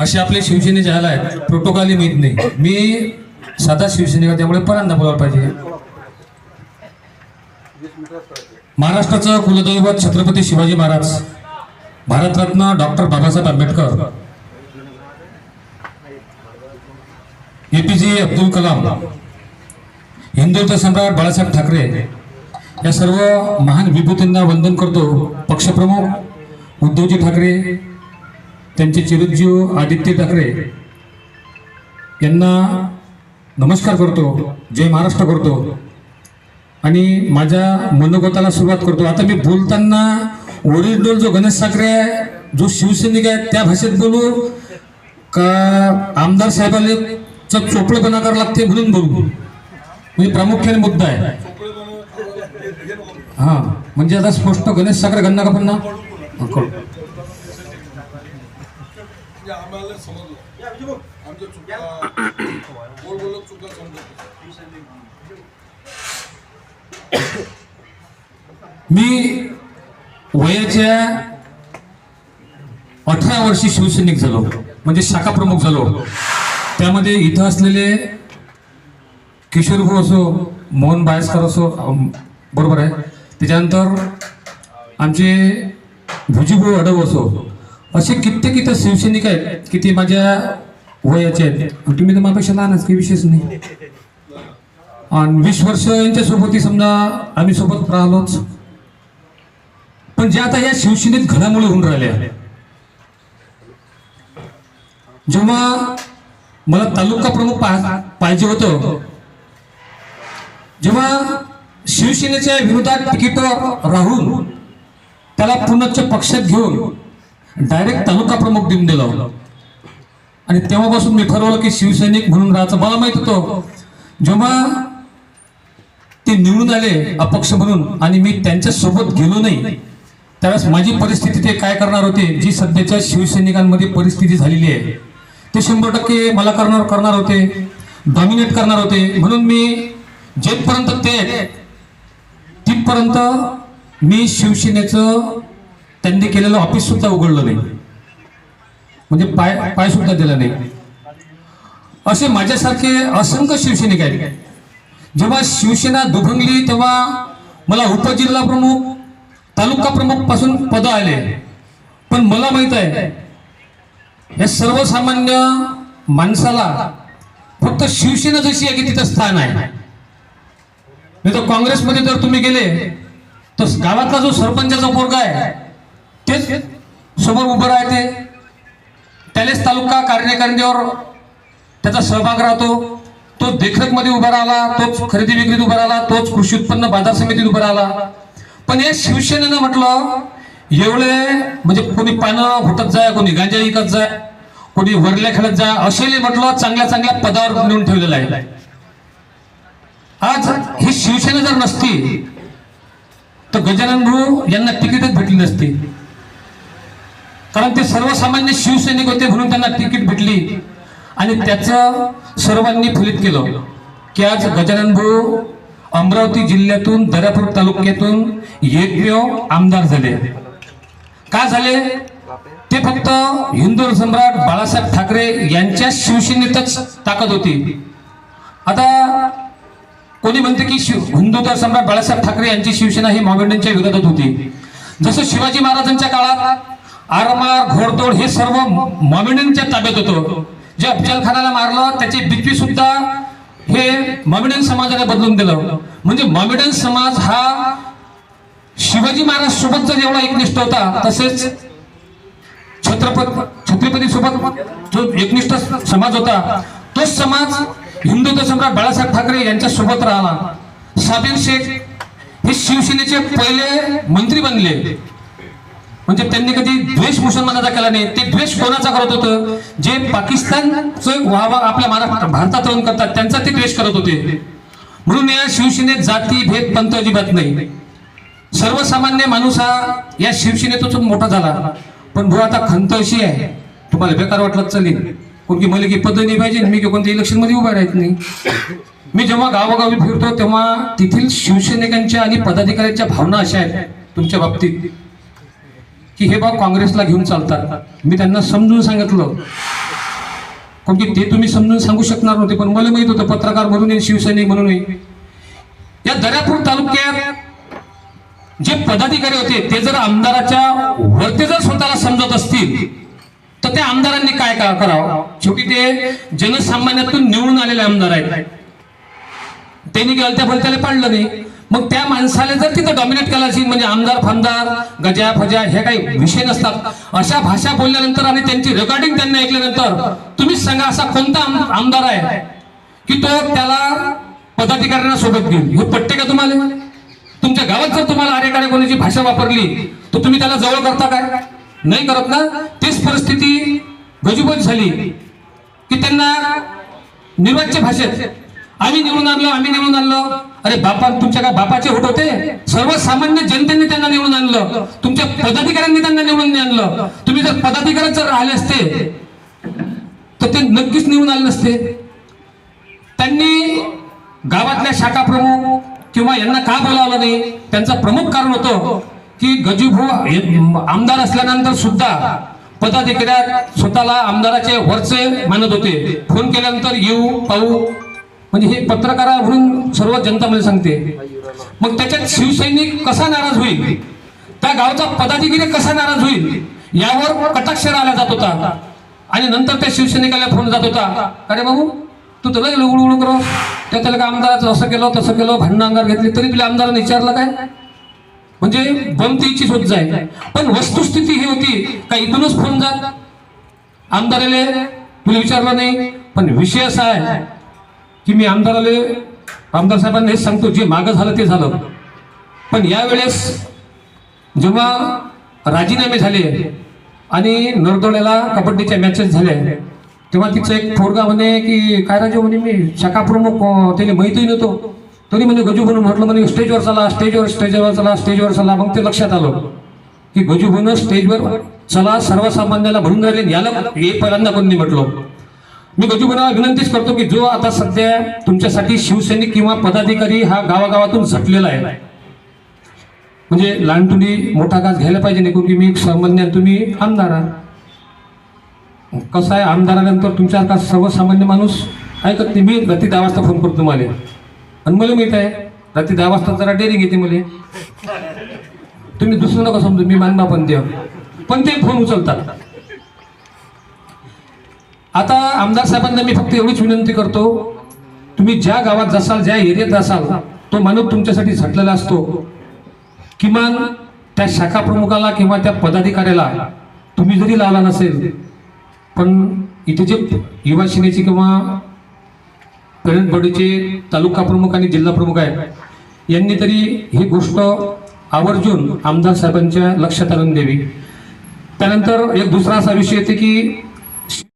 असे आपले शिवसेने हाल आहेत. प्रोटोकॉलही माहीत नाही. मी साधा शिवसेनेवर त्यामुळे परांना बोलायला पाहिजे. महाराष्ट्राचं कुलदैवत छत्रपती शिवाजी महाराज भारतरत्न डॉक्टर बाबासाहेब आंबेडकर एपीजे अब्दुल कलाम हिंदुत्व सम्राट बाळासाहेब ठाकरे या सर्व महान विभूतींना वंदन करतो. पक्षप्रमुख उद्धवजी ठाकरे त्यांचे चिरंजीव आदित्य ठाकरे यांना नमस्कार करतो जय महाराष्ट्र करतो आणि माझ्या मनोगताला सुरुवात करतो. आता मी बोलताना ओरिजिनल जो गणेश साखरे आहे जो शिवसैनिक आहे त्या भाषेत बोलू का आमदार साहेबाला चोपळेपणा करावं लागते म्हणून बोलू? म्हणजे प्रामुख्याने मुद्दा आहे. हा म्हणजे आता स्पष्ट गणेश साखरे गणना का पण ना हा, कळू. म्हणजे आम्हाला समजलं आमच्या चुका गोड बोलत चुका समजत मी वयाच्या अठरा वर्षी शिवसैनिक झालो. म्हणजे शाखा प्रमुख झालो. त्यामध्ये इथं असलेले किशोर भाऊ असो मोहन बायसकर असो बरोबर आहे. त्याच्यानंतर आमचे भुजीभाऊ अडव असो असे कित्येक इथं शिवसैनिक आहेत की ते माझ्या वयाचे आहेत. तुम्ही तर माझ्यापेक्षा लहानच काही विशेष नाही. आणि वीस वर्ष यांच्या सोबतही समजा आम्ही सोबत राहिलोच. पण ज्या आता या शिवसेनेत घडामोडी होऊन राहिल्या. जेव्हा मला तालुका प्रमुख पाहिजे होतं जेव्हा शिवसेनेच्या विरोधात तिकीटवर राहून त्याला पुनच्च पक्षात घेऊन डायरेक्ट तालुका प्रमुख देऊन दिलं आणि तेव्हापासून मी ठरवलं की शिवसैनिक म्हणून राहायचं. मला माहीत होतं जेव्हा ते निवडून आले अपक्ष म्हणून आणि मी त्यांच्यासोबत गेलो नाही त्यावेळेस माझी परिस्थिती ते काय करणार होते जी सध्याच्या शिवसैनिकांमध्ये परिस्थिती झालेली आहे ते शंभर टक्के मला करणार करणार होते डॉमिनेट करणार होते. म्हणून मी जेथपर्यंत ते तिथपर्यंत मी शिवसेनेचं त्यांनी केलेलं ऑफिस सुद्धा उघडलं नाही. म्हणजे पाय पाय सुद्धा दिला नाही. असे माझ्यासारखे असंख्य शिवसैनिक आहेत. जेव्हा शिवसेना दुभंगली तेव्हा मला उपजिल्हा प्रमुख तालुका प्रमुखपासून पद आले. पण मला माहीत आहे या सर्वसामान्य माणसाला फक्त शिवसेना जशी आहे की तिथं स्थान आहे. नाही तर काँग्रेसमध्ये जर तुम्ही गेले तर गावातला जो सरपंचाचा पोरगा आहे तेच समोर उभं राहते. त्यालेच तालुका कार्यकारिणीवर त्याचा सहभाग राहतो. तो देखरेखमध्ये उभा राहिला तोच खरेदी विक्रीत उभा राहिला तोच कृषी उत्पन्न बाजार समितीत उभा राहिला. पण हे शिवसेनेनं म्हटलं एवढे म्हणजे कोणी पानं घुटत जाय कोणी गांजा विकत जाय कोणी वरल्या खेळत जाय असे म्हटलं चांगल्या चांगल्या पदावर नेऊन ठेवलेलं आहे. आज ही शिवसेना जर नसती तर गजानन भाऊ यांना तिकीटच भेटली नसती. कारण ते सर्वसामान्य शिवसैनिक होते म्हणून त्यांना तिकीट भेटली. आणि त्याचं सर्वांनी फलित केलं. की आज गजानन भाऊ अमरावती जिल्ह्यातून दर्यापूर तालुक्यातून एकमेव आमदार झाले. का झाले? ते फक्त हिंदू सम्राट बाळासाहेब ठाकरे यांच्या शिवसेनेतच ताकद होती. आता कोणी म्हणते की शिव हिंदुत्व सम्राट बाळासाहेब ठाकरे यांची शिवसेना ही मॉमेंटच्या विरोधात होती. जसं शिवाजी महाराजांच्या काळात आरमार घोडदौड हे सर्व मॉमेंटच्या ताब्यात होतं. जे अफजलखानाला मारलं त्याची बित्वी सुद्धा हे ममिडन समाजाने बदलून दिलं. म्हणजे ममिडन समाज हा शिवाजी महाराज सोबत जर एवढा एकनिष्ठ होता तसेच छत्रपती छत्रपती सोबत जो एकनिष्ठ समाज होता तोच समाज हिंदुत्व सम्राट बाळासाहेब ठाकरे यांच्या सोबत राहिला साबिर शेख हे शिवसेनेचे पहिले मंत्री बनले. म्हणजे त्यांनी कधी द्वेष मुसलमानाचा केला नाही. ते द्वेष कोणाचा करत होतं? जे पाकिस्तानचं व्हावा आपल्या महाराष्ट्र भारतात राहून करतात त्यांचा ते द्वेष करत होते. म्हणून या शिवसेनेत जाती भेद पंत अजिबात नाही. सर्वसामान्य माणूस हा या शिवसेनेतून मोठा झाला. पण भाऊ आता खंत अशी आहे. तुम्हाला बेकार वाटलं तर चालेल. कोणती मला की पद नाही पाहिजे मी की कोणत्या इलेक्शनमध्ये उभा राहत नाही. मी जेव्हा गावोगावी फिरतो तेव्हा तेथील शिवसैनिकांच्या आणि पदाधिकाऱ्यांच्या भावना अशा आहेत तुमच्या बाबतीत. की हे बा काँग्रेसला घेऊन चालतात. मी त्यांना समजून सांगितलं. कारण की ते तुम्ही समजून सांगू शकणार नव्हते पण मला माहीत होतं पत्रकार म्हणून शिवसैनिक म्हणून या दर्यापूर तालुक्यात जे पदाधिकारी होते ते जर आमदाराच्या वरती जर स्वतःला समजत असतील तर त्या आमदारांनी काय का- करावं? शेवटी ते जनसामान्यातून निवडून आलेले आमदार आहेत. त्यांनी गलत्या फलत्याला पाडलं नाही. मग त्या माणसाला जर तिथं डॉमिनेट करायची असेल म्हणजे आमदार फामदार गजा फजा हे काही विषय नसतात. अशा भाषा बोलल्यानंतर आणि त्यांची रेकॉर्डिंग त्यांनी ऐकल्यानंतर तुम्हीच सांगा असा कोणता आमदार आहे की तो त्याला पदाधिकाऱ्यांना सोबत घेईल हे पट्टे का तुम्हाला? तुमच्या गावात जर तुम्हाला अरेकारे कोणाची भाषा वापरली तर तुम्ही त्याला जवळ करता काय? नाही करत ना? तीच परिस्थिती गजूबज झाली की त्यांना निर्वाच्य भाषेत आम्ही निवडून आणलो आम्ही निवडून आणलो अरे बापा तुमच्या काय बापाचे होत होते? सर्वसामान्य जनतेने त्यांना निवडून आणलं. तुमच्या पदाधिकाऱ्यांनी त्यांना निवडून आणलं. तुम्ही जर पदाधिकारी जर राहिले असते तर ते नक्कीच निवडून आले नसते. त्यांनी गावातल्या शाखा प्रमुख किंवा यांना का बोलावलं नाही? त्यांचं प्रमुख कारण होतं की गजूभाऊ हे आमदार असल्यानंतर सुद्धा पदाधिकाऱ्या स्वतःला आमदाराचे वरचे मानत होते. फोन केल्यानंतर येऊ पाहू. म्हणजे हे पत्रकार म्हणून सर्व जनता मला सांगते. मग त्याच्यात शिवसैनिक कसा नाराज होईल? त्या गावचा पदाधिकारी कसा नाराज होईल? यावर कटाक्षर आला जात होता. आणि नंतर त्या शिवसैनिकाला फोन जात होता. अरे बाबू? तू तुला उळू उळू करो. त्या त्याला का आमदाराचं असं केलं तसं केलं भांडणं अंगार घेतली तरी तुला आमदाराने विचारलं काय? म्हणजे बमतीची होत जाईल पण वस्तुस्थिती ही होती. का इथूनच फोन जात? आमदाराला तुला विचारलं नाही. पण विषय असा आहे की मी आमदाराले आमदार साहेबांना हेच सांगतो जे मागं झालं ते झालं. पण यावेळेस जेव्हा राजीनामे झाले आणि नरदोड्याला कबड्डीच्या मॅचेस झाल्या तेव्हा तिचं एक थोडगा म्हणे की काय राजे म्हणे मी शाखा प्रमुख त्याने माहितीही नव्हतो. तरी म्हणजे गजू म्हणून म्हटलं म्हणे स्टेजवर चला स्टेजवर स्टेजवर चला स्टेजवर चला. मग ते लक्षात आलं की गजू स्टेजवर चला सर्वसामान्याला भरून राहिले याला हे पहिल्यांदा कोणी म्हटलं. मी गजूबना विनंतीच करतो की जो आता सध्या तुमच्यासाठी शिवसैनिक किंवा पदाधिकारी हा गावागावातून झटलेला आहे. म्हणजे लहान मोठा घास घ्यायला पाहिजे नाही की मी एक सामान्य तुम्ही आमदार कसं आहे आमदारानंतर तुमच्या तुमच्यासारखा सर्वसामान्य माणूस? ऐकत नाही. मी रात्री दहा वाजता फोन करतो तुम्हाला. आणि मला माहीत आहे रात्री दहा वाजता जरा डेअरिंग येते मला. तुम्ही दुसरं नका समजू मी मानबा पण देव. पण ते फोन उचलतात. आता आमदार साहेबांना मी फक्त एवढीच विनंती करतो तुम्ही ज्या गावात जासाल ज्या एरियात जासाल तो माणूस तुमच्यासाठी झटलेला असतो. किमान त्या शाखा प्रमुखाला किंवा त्या पदाधिकाऱ्याला तुम्ही जरी लावला नसेल पण इथे जे युवा सेनेचे किंवा पेरंट बॉडीचे तालुका प्रमुख आणि जिल्हा प्रमुख आहेत यांनी तरी ही गोष्ट आवर्जून आमदार साहेबांच्या लक्षात आणून द्यावी. त्यानंतर एक दुसरा असा विषय येते की